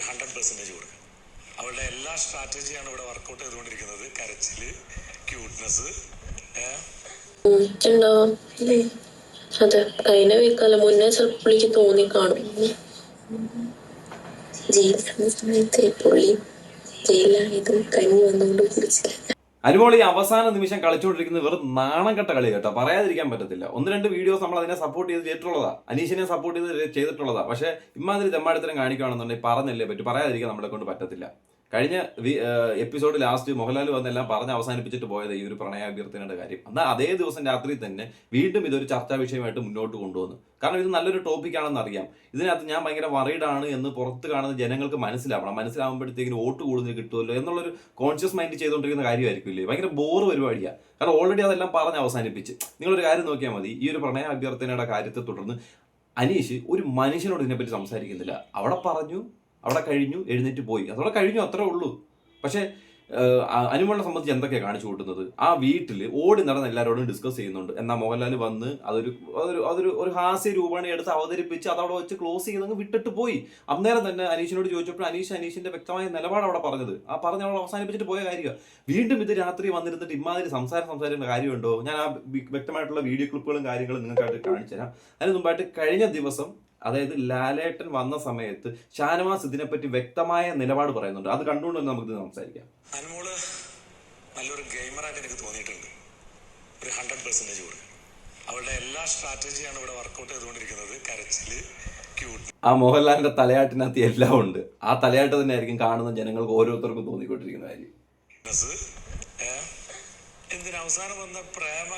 ഒരു hundred percentage കൊടുക്കുക. അവളുടെ എല്ലാ സ്ട്രാറ്റജിയാണ് ഇവിടെ വർക്കൗട്ട് ചെയ്തുകൊണ്ടിരിക്കുന്നത്. കരച്ചിൽ ക്യൂട്ട്നെസ് ഉണ്ടാവാം കഴിഞ്ഞ വീക്കല്ല മുന്നേ ചിലപ്പോൾ പുള്ളിക്ക് തോന്നി കാണും. ജയിലിലാണ് സമയത്ത് പുള്ളി ജയിലായത് കഞ്ഞി വന്നുകൊണ്ട് കുടിച്ചില്ല അനുമോൾ ഈ അവസാന നിമിഷം കളിച്ചുകൊണ്ടിരിക്കുന്നത് വെറും നാണം കെട്ട കളി കേട്ടോ. പറയാതിരിക്കാൻ പറ്റത്തില്ല. ഒന്ന് രണ്ട് വീഡിയോസ് നമ്മൾ അതിനെ സപ്പോർട്ട് ചെയ്ത് ചെയ്തിട്ടുള്ളതാ. അനീഷിനെ സപ്പോർട്ട് ചെയ്ത് ചെയ്തിട്ടുള്ളതാ. പക്ഷേ ഇമാതിരി തെമ്മാടിത്തരം കാണിക്കുകയാണെന്നുണ്ടെങ്കിൽ പറഞ്ഞല്ലേ പറ്റും. പറയാതിരിക്കാൻ നമ്മളെ കൊണ്ട് പറ്റത്തില്ല. കഴിഞ്ഞ എപ്പിസോഡ് ലാസ്റ്റ് മോഹൻലാൽ വന്നെല്ലാം പറഞ്ഞ് അവസാനിപ്പിച്ചിട്ട് പോയത് ഈ ഒരു പ്രണയ അഭ്യർത്ഥനയുടെ കാര്യം. എന്നാൽ അതേ ദിവസം രാത്രി തന്നെ വീണ്ടും ഇതൊരു ചർച്ചാ വിഷയമായിട്ട് മുന്നോട്ട് കൊണ്ടുവന്നു. കാരണം ഇത് നല്ലൊരു ടോപ്പിക് ആണെന്ന് അറിയാം. ഇതിനകത്ത് ഞാൻ ഭയങ്കര വറീഡാണ് എന്ന് പുറത്ത് കാണുന്ന ജനങ്ങൾക്ക് മനസ്സിലാവണം. മനസ്സിലാവുമ്പോഴത്തേക്കിന് വോട്ട് കൂടുതൽ കിട്ടുമല്ലോ എന്നുള്ളൊരു കോൺഷ്യസ് മൈൻഡ് ചെയ്തുകൊണ്ടിരിക്കുന്ന കാര്യമായിരിക്കില്ലേ ഭയങ്കര ബോർ പരിപാടിയാണ് കാരണം ഓൾറെഡി അതെല്ലാം പറഞ്ഞ് അവസാനിപ്പിച്ച്. നിങ്ങളൊരു കാര്യം നോക്കിയാൽ മതി. ഈ ഒരു പ്രണയ അഭ്യർത്ഥനയുടെ കാര്യത്തെ തുടർന്ന് അനീഷ് ഒരു മനുഷ്യനോട് ഇതിനെപ്പറ്റി സംസാരിക്കുന്നില്ല. അവിടെ പറഞ്ഞു അവിടെ കഴിഞ്ഞു എഴുന്നേറ്റ് പോയി. അതവിടെ കഴിഞ്ഞു അത്രേ ഉള്ളൂ. പക്ഷേ അനുമോളിനെ സംബന്ധിച്ച് എന്തൊക്കെയാണ് കാണിച്ചു കൂട്ടുന്നത്? ആ വീട്ടിൽ ഓടി നടന്ന് എല്ലാവരോടും ഡിസ്കസ് ചെയ്യുന്നുണ്ട്. എന്നാൽ മോഹൻലാൽ വന്ന് അതൊരു അതൊരു അതൊരു ഒരു ഹാസ്യ രൂപമാണ് എടുത്ത് അവതരിപ്പിച്ച് അതവിടെ വെച്ച് ക്ലോസ് ചെയ്തങ്ങ് വിട്ടിട്ട് പോയി. അന്നേരം തന്നെ അനീഷിനോട് ചോദിച്ചപ്പോൾ അനീഷ് അനീഷിന്റെ വ്യക്തമായ നിലപാട് അവിടെ പറഞ്ഞത്. ആ പറഞ്ഞ അവിടെ അവസാനിപ്പിച്ചിട്ട് പോയ കാര്യമാണ് വീണ്ടും ഇത് രാത്രി വന്നിരുന്നിട്ട് ഇമാതിരി സംസാരം സംസാരിക്കേണ്ട കാര്യമുണ്ടോ? ഞാൻ ആ വ്യക്തമായിട്ടുള്ള വീഡിയോ ക്ലിപ്പുകളും കാര്യങ്ങളും നിങ്ങൾക്കായിട്ട് കാണിച്ചു തരാം അതിന് മുമ്പായിട്ട് കഴിഞ്ഞ ദിവസം അതായത് ലാലേട്ടൻ വന്ന സമയത്ത് ഷാനവാസ് ഇതിനെപ്പറ്റി വ്യക്തമായ നിലപാട് പറയുന്നുണ്ട്. അത് കണ്ടുകൊണ്ട് തന്നെ നമുക്ക് ഇത് സംസാരിക്കാം. അനുമോൾ നല്ലൊരു ഗെയിമറായിട്ട് എനിക്ക് തോന്നിയിട്ടുണ്ട്. ഒരു ഹൺഡ്രഡ് പെർസെന്റേജ് കൊടുക്കും. അവളുടെ എല്ലാ സ്ട്രാറ്റജിയാണ് ഇവിടെ വർക്കൗട്ട് ചെയ്തുകൊണ്ടിരിക്കുന്നത്. കരച്ചിൽ ആ മോഹൻലാലിന്റെ തലയാട്ടിനകത്ത് എല്ലാം ഉണ്ട്. ആ തലയാട്ട് തന്നെ ആയിരിക്കും കാണുന്ന ജനങ്ങൾക്ക് ഓരോരുത്തർക്കും തോന്നിക്കൊണ്ടിരിക്കുന്ന കാര്യം. എന്തിന് അവസാനം വന്ന പ്രേമ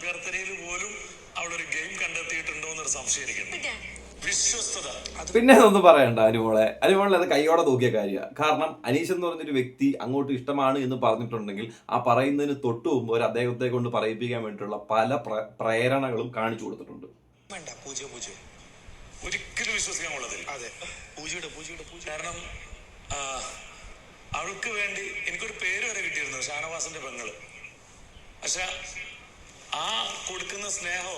അഭ്യർത്ഥനയിൽ പോലും അവളൊരു ഗെയിം കണ്ടെത്തിയിട്ടുണ്ടോ എന്നൊരു സംശയം എനിക്കുണ്ട്. വിശ്വസ്തത. പിന്നെ ഒന്നും പറയണ്ട അനുമോളെ അനുമോളെ അത് കൈയോടെ നോക്കിയ കാര്യമാണ് കാരണം അനീഷ് എന്ന് പറഞ്ഞൊരു വ്യക്തി അങ്ങോട്ട് ഇഷ്ടമാണ് എന്ന് പറഞ്ഞിട്ടുണ്ടെങ്കിൽ ആ പറയുന്നതിന് തൊട്ടു മുമ്പ് ഒരു അദ്ദേഹത്തെ കൊണ്ട് പറയിപ്പിക്കാൻ വേണ്ടിയിട്ടുള്ള പല പ്ര- പ്രേരണകളും കാണിച്ചു കൊടുത്തിട്ടുണ്ട്. ഒരിക്കലും വിശ്വസിക്കാൻ കൊള്ളതില്ല അതെ. പൂജയുടെ പൂജയുടെ പൂജ കാരണം അവൾക്ക് വേണ്ടി എനിക്കൊരു പേര് വരെ കിട്ടിയിരുന്നു ഷാനവാസിന്റെ പെങ്ങൾ. പക്ഷെ ആ കൊടുക്കുന്ന സ്നേഹമോ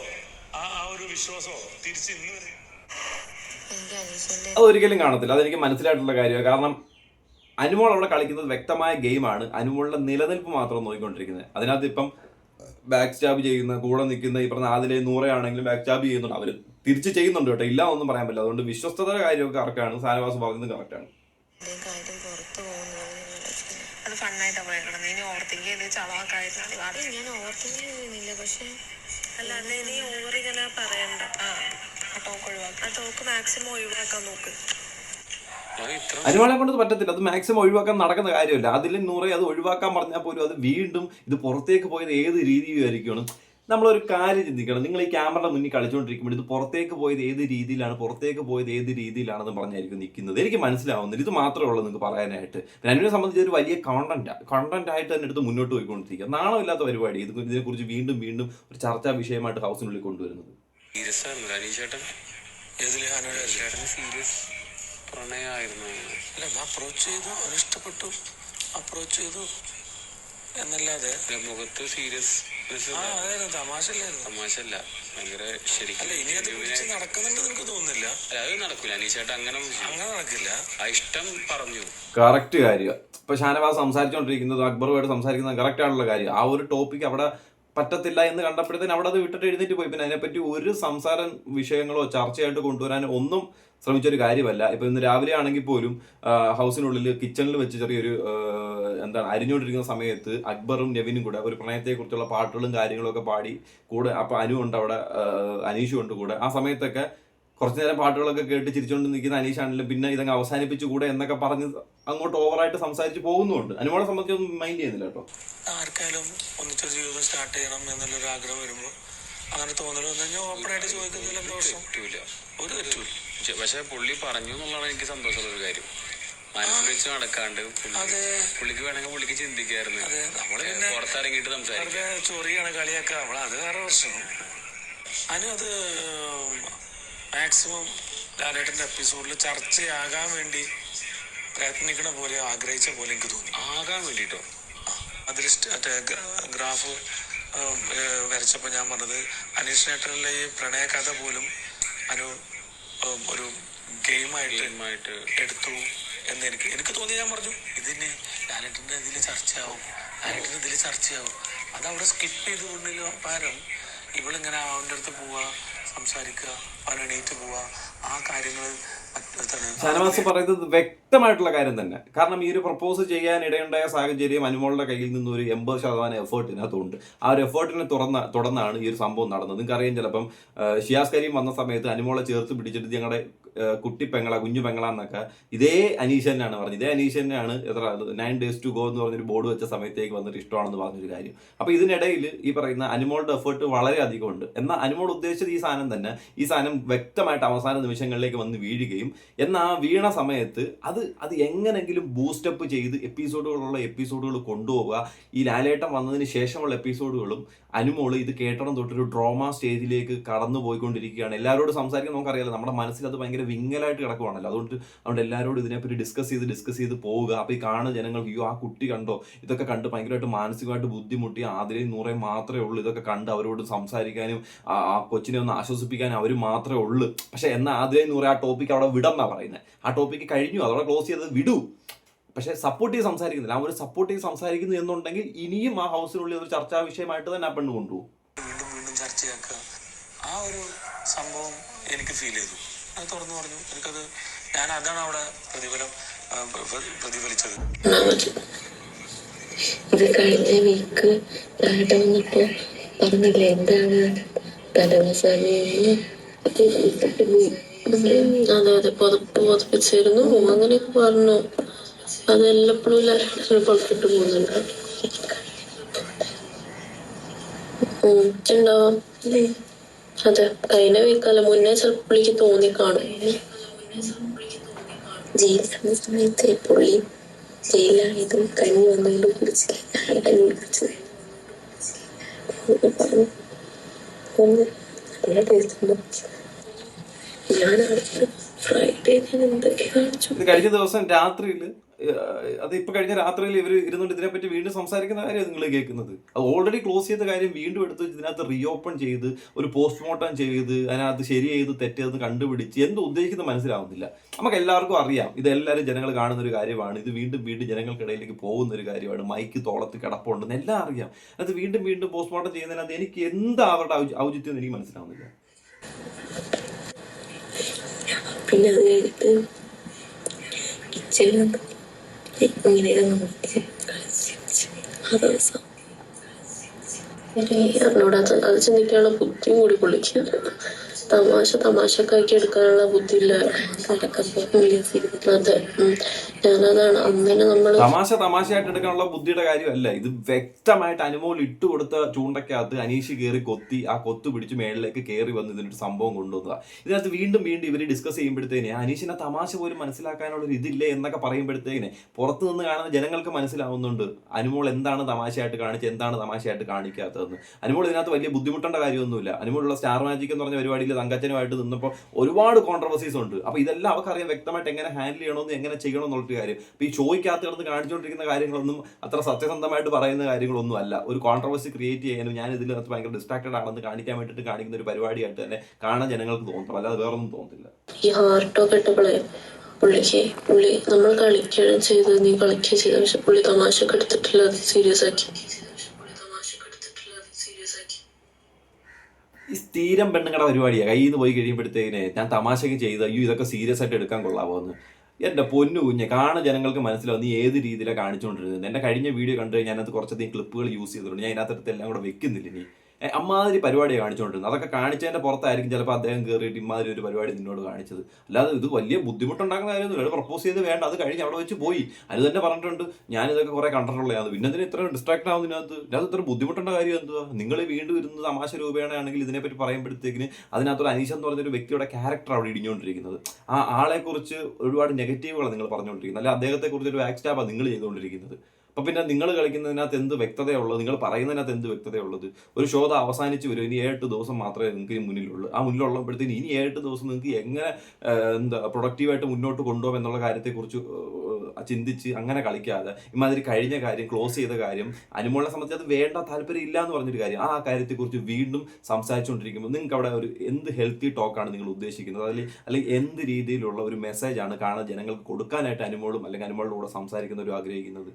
ആ ആ ഒരു വിശ്വാസമോ തിരിച്ച് ഇന്ന് വരെ? എനിക്ക് അനീഷിന്റെ അത് ഒരിക്കലും കാണത്തില്ല. അതെനിക്ക് മനസ്സിലായിട്ടുള്ള കാര്യമാണ്. കാരണം അനുമോൾ അവിടെ കളിക്കുന്നത് വ്യക്തമായ ഗെയിമാണ്. അനുമോളുടെ നിലനിൽപ്പ് മാത്രം നോക്കിക്കൊണ്ടിരിക്കുന്നത്. അതിനകത്ത് ഇപ്പം ബാക്ക് സ്റ്റാബ് ചെയ്യുന്ന കൂടെ നിൽക്കുന്ന ഈ പറഞ്ഞ ആദിലെ നൂറയാണെങ്കിലും ബാക്ക് സ്റ്റാബ് ചെയ്യുന്നുണ്ട്. അവർ തിരിച്ച് ചെയ്യുന്നുണ്ട് കേട്ടോ. ഇല്ല ഒന്നും പറയാൻ പറ്റില്ല. അതുകൊണ്ട് വിശ്വസ്തയുടെ കാര്യമൊക്കെ കറക്റ്റാണ് സാനവാസ് പറയുന്നത് കറക്റ്റാണ് കാര്യം അത് ഫണ്ണായിട്ടാ പറയണം നീ ഓർത്തിങ്കി ഇത് ചളവാക്കായിട്ടാണ് ഞാൻ ഓർത്തില്ല പക്ഷെ അല്ലാതെ നീ ഓവർ ഇങ്ങനെ പറയണ്ട. ആ ആ ടോക്ക് ഒഴിവാക്കാം. ആ ടോക്ക് മാക്സിമം ഒഴിവാക്കാൻ നോക്ക്. അനുവാളെ കൊണ്ട് പറ്റത്തില്ല. അത് മാക്സിമം ഒഴിവാക്കാൻ നടക്കുന്ന കാര്യമല്ല. അതിൽ നൂറെ അത് ഒഴിവാക്കാൻ പറഞ്ഞാൽ പോലും അത് വീണ്ടും ഇത് പുറത്തേക്ക് പോയത് ഏത് രീതിയിലായിരിക്കണം നമ്മളൊരു കാര്യം ചിന്തിക്കണം. നിങ്ങൾ ഈ ക്യാമറയുടെ മുന്നിൽ കളിച്ചുകൊണ്ടിരിക്കുമ്പോൾ ഇത് പുറത്തേക്ക് പോയത് ഏത് രീതിയിലാണ് പുറത്തേക്ക് പോയത് ഏത് രീതിയിലാണെന്ന് പറഞ്ഞായിരിക്കും നിൽക്കുന്നത്. എനിക്ക് മനസ്സിലാവുന്നില്ല. ഇത് മാത്രമേ ഉള്ളൂ നിങ്ങൾക്ക് പറയാനായിട്ട്. അതിനെ സംബന്ധിച്ച് ഒരു വലിയ കോണ്ടന്റ് കോണ്ടന്റ് ആയിട്ട് തന്നെ എടുത്ത് മുന്നോട്ട് പോയിക്കൊണ്ടിരിക്കുക. നാണമില്ലാത്ത പരിപാടി ഇത് ഇതിനെക്കുറിച്ച് വീണ്ടും വീണ്ടും ഒരു ചർച്ചാ വിഷയമായിട്ട് ഹൗസിനുള്ളിൽ കൊണ്ടുവരുന്നത്. സീരിയസ് ആണ് ചേട്ടൻ. സീരിയസ് പ്രണയമായിരുന്നു. അല്ല അപ്രോച്ച് ചെയ്തു. ഇഷ്ടപ്പെട്ടു അപ്രോച്ച് ചെയ്തു. എന്നല്ലാതെ മുഖത്ത് സീരിയസ് തമാശല്ല ഭയങ്കര ശരിക്കും അത് നടക്കൂല. അങ്ങനെ നടക്കില്ല. ആ ഇഷ്ടം പറഞ്ഞു. കറക്റ്റ് കാര്യം. ഇപ്പൊ ഷാനവാസ് സംസാരിച്ചുകൊണ്ടിരിക്കുന്നത് അക്ബറുമായിട്ട് സംസാരിക്കുന്നത് കറക്റ്റ് ആണുള്ള കാര്യം. ആ ഒരു ടോപ്പിക് അവിടെ പറ്റത്തില്ല എന്ന് കണ്ടപ്പോഴത്തേന് അവിടെ അത് വിട്ടിട്ട് എഴുന്നേറ്റ് പോയി. പിന്നെ അതിനെപ്പറ്റി ഒരു സംസാരം വിഷയങ്ങളോ ചർച്ചയായിട്ട് കൊണ്ടുവരാൻ ഒന്നും ശ്രമിച്ചൊരു കാര്യമല്ല. ഇപ്പൊ ഇന്ന് രാവിലെ ആണെങ്കിൽ പോലും ഹൗസിനുള്ളിൽ കിച്ചണിൽ വെച്ച് ചെറിയൊരു എന്താണ് അരിഞ്ഞുകൊണ്ടിരിക്കുന്ന സമയത്ത് അക്ബറും നെവിനും കൂടെ ഒരു പ്രണയത്തെക്കുറിച്ചുള്ള പാട്ടുകളും കാര്യങ്ങളും ഒക്കെ പാടി കൂടെ അപ്പൊ അനു ഉണ്ട് അവിടെ അനീഷും ഉണ്ട് കൂടെ. ആ സമയത്തൊക്കെ കുറച്ചു നേരം പാട്ടുകളൊക്കെ കേട്ട് ചിരിച്ചുകൊണ്ട് നിൽക്കുന്ന അനീഷാണെങ്കിലും പിന്നെ ഇതങ്ങ് അവസാനിപ്പിച്ചു കൂടെ എന്നൊക്കെ പറഞ്ഞ് അങ്ങോട്ട് ഓവറായിട്ട് സംസാരിച്ച് പോകുന്നുണ്ട്. അനുമോളെ സംബന്ധിച്ചൊന്നും മൈൻഡ് ചെയ്യുന്നില്ല കേട്ടോ. ആർക്കായാലും ഒന്നിച്ചൊരു ജീവിതം സ്റ്റാർട്ട് ചെയ്യണം എന്നുള്ളൊരു ആഗ്രഹം വരുമ്പോൾ അങ്ങനെ തോന്നൽ വന്നു കഴിഞ്ഞാൽ ഓപ്പണായിട്ട് ചോദിക്കുന്നതിൽ എന്താ പ്രശ്നം പറ്റൂല ഒരു തെറ്റുമില്ല പക്ഷെ- പുള്ളി പറഞ്ഞു എന്നുള്ളതാണ് എനിക്ക് സന്തോഷമുള്ള ഒരു കാര്യം. മനസ്സിൽ നടക്കാണ്ട്. പുള്ളിക്ക് വേണമെങ്കിൽ പുള്ളിക്ക് ചിന്തിക്കായിരുന്നു. നമ്മൾ പിന്നെ പുറത്തിറങ്ങിയിട്ട് സംസാരിക്കാം. ചൊറിയാണ് കളിയാക്കുക അത് വേറെ പ്രശ്നം. അനു അത് മാക്സിമം ലാലേട്ടന്റെ എപ്പിസോഡിൽ ചർച്ചയാകാൻ വേണ്ടി പ്രയത്നിക്കണ പോലെ ആഗ്രഹിച്ച പോലെ എനിക്ക് തോന്നി. ആകാൻ വേണ്ടിട്ടോ? അതിൽ മറ്റേ ഗ്രാഫ് വരച്ചപ്പോ വരച്ചപ്പോൾ ഞാൻ പറഞ്ഞത് അനീഷ് നേട്ടനിലെ ഈ പ്രണയകഥ പോലും അനു ഒരു ഗെയിമായിട്ട് ഗെയിമായിട്ട് എടുത്തു എന്ന് എനിക്ക് എനിക്ക് തോന്നി. ഞാൻ പറഞ്ഞു ഇതിന് ലാലേട്ടന്റെ ഇതിൽ ചർച്ചയാവും ലാലേട്ടന്റെ ഇതിൽ ചർച്ചയാവും. അതവിടെ സ്കിപ്പ് ചെയ്തുകൊണ്ടില്ല പകരം ഇവളിങ്ങനെ അവന്റെ അടുത്ത് പോവുക സംസാരിക്കുക പോവുക ആ കാര്യങ്ങൾ ഷാനവാസ് പറയുന്നത് വ്യക്തമായിട്ടുള്ള കാര്യം തന്നെ. കാരണം ഈ ഒരു പ്രപ്പോസ് ചെയ്യാൻ ഇടയുണ്ടായ സാഹചര്യം അനുമോളുടെ കയ്യിൽ നിന്ന് ഒരു എൺപത് ശതമാനം എഫേർട്ടിനകത്തുണ്ട് ആ ഒരു എഫേർട്ടിനെ തുറന്ന തുടർന്നാണ് ഈ ഒരു സംഭവം നടന്നത്. നിങ്ങൾക്ക് അറിയാം ചിലപ്പം ഷിയാസ് കരീം വന്ന സമയത്ത് അനുമോളെ ചേർത്ത് പിടിച്ചിട്ട് ഞങ്ങളുടെ കുട്ടി പെങ്ങള കുഞ്ഞു പെങ്ങള എന്നൊക്കെ ഇതേ അനീഷ് തന്നെയാണ് പറഞ്ഞത്. ഇതേ തന്നെയാണ് എത്ര നയൻ ഡേയ്സ് ടു ഗോ എന്ന് പറഞ്ഞൊരു ബോർഡ് വെച്ച സമയത്തേക്ക് വന്നിട്ട് ഇഷ്ടമാണെന്ന് പറഞ്ഞൊരു കാര്യം. അപ്പോൾ ഇതിനിടയിൽ ഈ പറയുന്ന അനുമോളുടെ എഫേർട്ട് വളരെ അധികം ഉണ്ട്. എന്നാൽ അനുമോൾ ഉദ്ദേശിച്ചത് ഈ സാധനം തന്നെ ഈ സാധനം വ്യക്തമായിട്ട് അവസാന നിമിഷങ്ങളിലേക്ക് വന്ന് വീഴുകയും എന്നാൽ ആ വീണ സമയത്ത് അത് അത് എങ്ങനെങ്കിലും ബൂസ്റ്റപ്പ് ചെയ്ത് എപ്പിസോഡുകളുള്ള എപ്പിസോഡുകൾ കൊണ്ടുപോവുക. ഈ ലാലേട്ടം വന്നതിന് ശേഷമുള്ള എപ്പിസോഡുകളും അനുമോൾ ഇത് കേട്ടണം തൊട്ടൊരു ഡ്രോമ സ്റ്റേജിലേക്ക് കടന്നു പോയിക്കൊണ്ടിരിക്കുകയാണ് എല്ലാവരോടും സംസാരിക്കാൻ നമുക്കറിയാലോ നമ്മുടെ മനസ്സിൽ അത് ഭയങ്കര വിങ്ങലായിട്ട് കിടക്കുവാണല്ലോ. അതുകൊണ്ട് അതുകൊണ്ട് എല്ലാവരോടും ഇതിനെപ്പറ്റി ഡിസ്കസ് ചെയ്ത് ഡിസ്കസ് ചെയ്ത് പോവുക. അപ്പോൾ ഈ കാണുന്ന ജനങ്ങൾക്ക് അയ്യോ ആ കുട്ടി കണ്ടോ? ഇതൊക്കെ കണ്ട് ഭയങ്കരമായിട്ട് മാനസികമായിട്ട് ബുദ്ധിമുട്ടി. ആതിരയും നൂറേ മാത്രമേ ഉള്ളൂ. ഇതൊക്കെ കണ്ട് അവരോട് സംസാരിക്കാനും ആ കൊച്ചിനെ ഒന്ന് ആശ്വസിപ്പിക്കാനും അവർ മാത്രമേ ഉള്ളൂ. പക്ഷെ എന്നാൽ ആതിരയും നൂറേ ആ ടോപ്പിക്ക് അവിടെ വിടന്നാ പറയുന്നത് ആ ടോപ്പിക്ക് കഴിഞ്ഞു. അതവിടെ ക്ലോസ് ചെയ്തത് വിടൂ. പക്ഷേ സപ്പോർട്ട് ചെയ്ത് സംസാരിക്കുന്നില്ല. ഒരു സപ്പോർട്ട് ചെയ്ത് സംസാരിക്കുന്നു എന്നുണ്ടെങ്കിൽ ഇനിയും ആ ഹൗസിനുള്ളിൽ ഒരു ചർച്ചാ വിഷയമായിട്ട് തന്നെ ആ പെണ്ണ് കൊണ്ടുപോകും. വീണ്ടും വീണ്ടും ആ ഒരു സംഭവം എനിക്ക് ഫീൽ ചെയ്തു. അത് തുറന്നു പറഞ്ഞു എനിക്കത് ഞാൻ അതാണ് അവിടെ പ്രതിഫലം പ്രതിഫലിച്ചത് ഇത് കഴിഞ്ഞ വീക്ക് ലാലേട്ടൻ വന്നപ്പോ പറഞ്ഞില്ലേ എന്താണ് തലവസാനിയെന്ന് അതെ അതെ പുതപ്പ് പുതപ്പിച്ചിരുന്നു അങ്ങനെയൊക്കെ പറഞ്ഞു അത് എല്ലപ്പോഴും ലാലേട്ടന് പുറത്തിട്ട് പോകുന്നുണ്ട് ഉണ്ടാവാം അതെ. കഴിഞ്ഞ വീക്കാലം മുന്നേ ചിലപ്പോൾ പുള്ളിക്ക് തോന്നി കാണും. ജയിലിൽ സമയത്ത് പുള്ളി ജയിലായതും കഞ്ഞി വന്നതും കുടിച്ചില്ല ഞാൻ ഫ്രൈഡേ ഞാൻ എന്തൊക്കെ കാണിച്ചു? കഴിഞ്ഞ ദിവസം രാത്രിയിൽ അത് ഇപ്പൊ കഴിഞ്ഞ രാത്രിയിൽ ഇവർ ഇരുന്നുകൊണ്ട് ഇതിനെപ്പറ്റി വീണ്ടും സംസാരിക്കുന്ന കാര്യം നിങ്ങൾ കേൾക്കുന്നത്. അത് ഓൾറെഡി ക്ലോസ് ചെയ്ത കാര്യം വീണ്ടും എടുത്ത് ഇതിനകത്ത് റീഓപ്പൺ ചെയ്ത് ഒരു പോസ്റ്റ്മോർട്ടം ചെയ്ത് അതിനകത്ത് ശരി ചെയ്ത് തെറ്റെന്ന് കണ്ടുപിടിച്ച് എന്ത് ഉദ്ദേശിക്കുന്നത് മനസ്സിലാവുന്നില്ല. നമുക്ക് എല്ലാവർക്കും അറിയാം ഇത് എല്ലാവരും ജനങ്ങൾ കാണുന്ന ഒരു കാര്യമാണ്. ഇത് വീണ്ടും വീണ്ടും ജനങ്ങൾക്കിടയിലേക്ക് പോകുന്ന ഒരു കാര്യമാണ്. മൈക്ക് തോളത്ത് കിടപ്പുണ്ടെന്ന് എല്ലാം അറിയാം. അത് വീണ്ടും വീണ്ടും പോസ്റ്റ്മോർട്ടം ചെയ്യുന്നതിനകത്ത് എനിക്ക് എന്താ അവരുടെ ഔചി- ഔചിത്യം എനിക്ക് മനസ്സിലാവുന്നില്ല. പിന്നെ അത് കഴിഞ്ഞിട്ട് കിച്ചണിൽ ഇങ്ങനെ ഇരുന്ന് അത് ചിന്തിക്കാനുള്ള ബുദ്ധിയും കൂടി പുള്ളിക്ക് തമാശ തമാശക്കാക്കി എടുക്കാനുള്ള ബുദ്ധി ഇല്ല അതെ തമാശ തമാശയായിട്ട് എടുക്കാനുള്ള ബുദ്ധിയുടെ കാര്യമല്ല. ഇത് വ്യക്തമായിട്ട് അനുമോൾ ഇട്ടു കൊടുത്ത ചൂണ്ടക്കകത്ത് അനീഷ് കയറി കൊത്തി ആ കൊത്തു പിടിച്ച് മേളിലേക്ക് കയറി വന്ന് ഇതിനൊരു സംഭവം കൊണ്ടുവന്നതാ. ഇതിനകത്ത് വീണ്ടും വീണ്ടും ഇവർ ഡിസ്കസ് ചെയ്യുമ്പോഴത്തേനെ അനീഷിനെ തമാശ പോലും മനസ്സിലാക്കാനുള്ള ഒരു ഇതില്ലേ എന്നൊക്കെ പറയുമ്പോഴത്തേനെ പുറത്തു നിന്ന് കാണുന്ന ജനങ്ങൾക്ക് മനസ്സിലാവുന്നുണ്ട് അനുമോൾ എന്താണ് തമാശയായിട്ട് കാണിച്ചത് എന്താണ് തമാശയായിട്ട് കാണിക്കാത്തതെന്ന്. അനുമോൾ ഇതിനകത്ത് വലിയ ബുദ്ധിമുട്ടേണ്ട കാര്യമൊന്നുമില്ല. അനുമോളുള്ള സ്റ്റാർ മാജിക് എന്ന് പറഞ്ഞ പരിപാടിയിൽ തങ്കച്ചനുമായിട്ട് നിന്നപ്പോൾ ഒരുപാട് കോൺട്രവേഴ്സീസ് ഉണ്ട്. അപ്പോൾ ഇതെല്ലാം അവർക്കറിയാം വ്യക്തമായിട്ട് എങ്ങനെ ഹാൻഡിൽ ചെയ്യണമെന്ന് എങ്ങനെ ചെയ്യണം എന്നുള്ളൊരു കാര്യം. അപ്പോൾ ഈ ചോദിക്കാത്ത കിടന്ന് കാണിച്ചുകൊണ്ടിരിക്കുന്ന കാര്യങ്ങളൊന്നും അത്ര സത്യസന്ധമായിട്ട് പറയുന്ന കാര്യങ്ങളൊന്നും അല്ല. ഒരു കോൺട്രവേഴ്സി ക്രിയേറ്റ് ചെയ്യാനും ഞാൻ ഇതിനകത്ത് ഭയങ്കര ഡിസ്ട്രാക്റ്റഡ് ആണെന്ന് കാണിക്കാൻ വേണ്ടിയിട്ട് കാണിക്കുന്ന ഒരു പരിപാടിയായിട്ട് തന്നെ കാണാൻ ജനങ്ങൾക്ക് തോന്നും അല്ലാതെ വേറൊന്നും തോന്നുന്നില്ല ഈ ഹാർട്ടൊക്കെ ഇട്ടപ്പോഴേ പുള്ളിക്ക് പുള്ളി നമ്മൾ കളിക്കുകയാണ് ചെയ്ത് നീ കളിക്കുകയും ചെയ്ത പക്ഷെ പുള്ളി തമാശക്ക് എടുത്തിട്ടില്ല അത് സീരിയസ് ആക്കി. ഈ സ്ഥിരം പെണ്ണുങ്ങളുടെ പരിപാടിയാണ് കയ്യിൽ നിന്ന് പോയി കഴിയുമ്പോഴത്തേക്കിനെ ഞാൻ തമാശയ്ക്ക് ചെയ്ത് അയ്യോ ഇതൊക്കെ സീരിയസ് ആയിട്ട് എടുക്കാൻ കൊള്ളാമോ എന്ന് എന്റെ പൊന്നു കുഞ്ഞെ കാണുന്ന ജനങ്ങൾക്ക് മനസ്സിലാവും നീ ഏത് രീതിയിലാണ് കാണിച്ചുകൊണ്ടിരുന്നത് എന്റെ കഴിഞ്ഞ വീഡിയോ കണ്ടു കഴിഞ്ഞാൽ അതിനകത്ത് കുറച്ചധികം ക്ലിപ്പുകൾ യൂസ് ചെയ്തിട്ടുണ്ട്. ഞാൻ അതിനകത്തെല്ലാം കൂടെ വെക്കുന്നില്ല ഏ, അമ്മാതിരി പരിപാടി കാണിച്ചുകൊണ്ടിരുന്നത് അതൊക്കെ കാണിച്ചതിന്റെ പുറത്തായിരിക്കും ചിലപ്പോൾ അദ്ദേഹം കയറിയിട്ട് ഇമാതിരി ഒരു പരിപാടി നിന്നോട് കാണിച്ചത്. അല്ലാതെ ഇത് വലിയ ബുദ്ധിമുട്ടുണ്ടാക്കുന്ന കാര്യമൊന്നുമില്ല. പ്രപ്പോസ് ചെയ്ത് വേണ്ട. അത് കഴിഞ്ഞ് അവിടെ വെച്ച് പോയി. അത് തന്നെ പറഞ്ഞിട്ടുണ്ട്. ഞാനിതൊക്കെ കുറെ കണ്ടിട്ടുള്ളതാണ് പിന്നെ ഇതിന് ഇത്ര ഡിസ്ട്രാക്ട് ആവുന്നതിനകത്ത് അത് ഇത്ര ബുദ്ധിമുട്ടേണ്ട കാര്യം എന്തുവാ? നിങ്ങൾ വീണ്ടും ഇരുന്ന് തമാശ രൂപേണയാണെങ്കിൽ ഇതിനെപ്പറ്റി പറയുമ്പോഴത്തേക്കിന് അതിനകത്തൊരു അനീഷ് എന്ന് പറഞ്ഞൊരു വ്യക്തിയുടെ ക്യാരക്ടർ അവിടെ ഇടിഞ്ഞുകൊണ്ടിരിക്കുന്നത്. ആ ആളെക്കുറിച്ച് ഒരുപാട് നെഗറ്റീവുകളാണ് നിങ്ങൾ പറഞ്ഞുകൊണ്ടിരിക്കുന്നത്. അല്ലെ അദ്ദേഹത്തെക്കുറിച്ച് ഒരു ബാക്ക് സ്റ്റാപ്പാണ് നിങ്ങൾ ചെയ്തുകൊണ്ടിരിക്കുന്നത്. അപ്പൊ പിന്നെ നിങ്ങൾ കളിക്കുന്നതിനകത്ത് എന്ത് വ്യക്തതയുള്ളത്? നിങ്ങൾ പറയുന്നതിനകത്ത് എന്ത് വ്യക്തതയുള്ളത്? ഒരു ശോത അവസാനിച്ചു വരും. ഇനി ഏഴെട്ട് ദിവസം മാത്രമേ നിങ്ങൾക്ക് ഇനി മുന്നിലുള്ളൂ. ആ മുന്നിലുള്ളപ്പോഴത്തേന് ഇനി ഏഴെട്ട് ദിവസം നിങ്ങൾക്ക് എങ്ങനെ എന്താ പ്രൊഡക്റ്റീവായിട്ട് മുന്നോട്ട് കൊണ്ടുപോകും എന്നുള്ള കാര്യത്തെക്കുറിച്ച് ചിന്തിച്ച് അങ്ങനെ കളിക്കാതെ ഇമാതിരി കഴിഞ്ഞ കാര്യം ക്ലോസ് ചെയ്ത കാര്യം അനുമോളെ സംബന്ധിച്ച് അത് വേണ്ട താല്പര്യം ഇല്ല എന്ന് പറഞ്ഞൊരു കാര്യം. ആ കാര്യത്തെക്കുറിച്ച് വീണ്ടും സംസാരിച്ചുകൊണ്ടിരിക്കുമ്പോൾ നിങ്ങൾക്ക് അവിടെ ഒരു എന്ത് ഹെൽത്തി ടോക്കാണ് നിങ്ങൾ ഉദ്ദേശിക്കുന്നത്? അതിൽ അല്ലെങ്കിൽ എന്ത് രീതിയിലുള്ള ഒരു മെസ്സേജാണ് കാണാൻ ജനങ്ങൾക്ക് കൊടുക്കാനായിട്ട് അനുമോളും അല്ലെങ്കിൽ അനുമോളുടെ കൂടെ സംസാരിക്കുന്നവരും ആഗ്രഹിക്കുന്നത്?